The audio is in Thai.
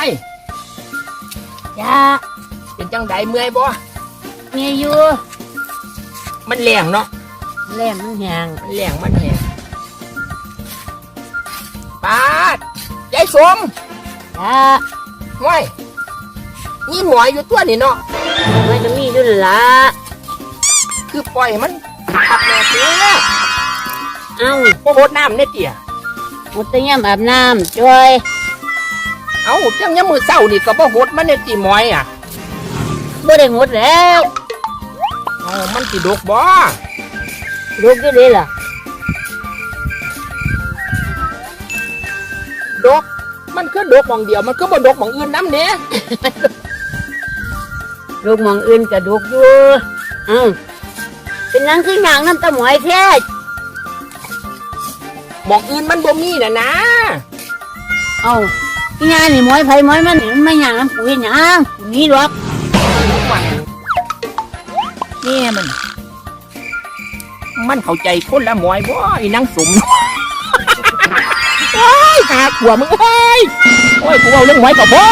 ายจ้าเป็นจังไดเมื่อยบ่เมียอยู่มันแรงเนาะแล่มันแหงมันแรงมันแหงปาดยายสมจ้าห้วยนี่หมอยอยู่ตัวนี่เนาะมันจะมีอยู่ละคือปล่อยมันขับแม่เตี้ยเอ้าโคตรน้ำเนี่ยเตี้ยหมดแตะยามอาบน้ำจอย เอ้าจังยังมือเศร้านี่ก็บ่หดมันเนี่ยตีหมอยอะบ่ได้หมดแล้วเอ้ามันสิดกบ่ลูกอยู่เลยล่ะดก มันคือดกหมองเดียว มันคือบ่ดกหมองอื่นน้ำเนี่ยลูกหมองอื่นกระดูกอยู่เอ้าเป็นหนังคือหนังน้ำตาหมอยแท้หมองอื่นมันบ่มีน่ะนะ เอ้า พี่ยานนี่ม้อยไผหมอยมันนี่มันไม่หยังน้ำปุ๋ยหยังปุ๋ยนี้หรอกนี่มัน มันเข้าใจคนละหมอยบ่ไอ้นางสมโอ้ยหาขัวมึงเอ้ยโอ้ยกูเอาเรื่องหมอยกับพ่อ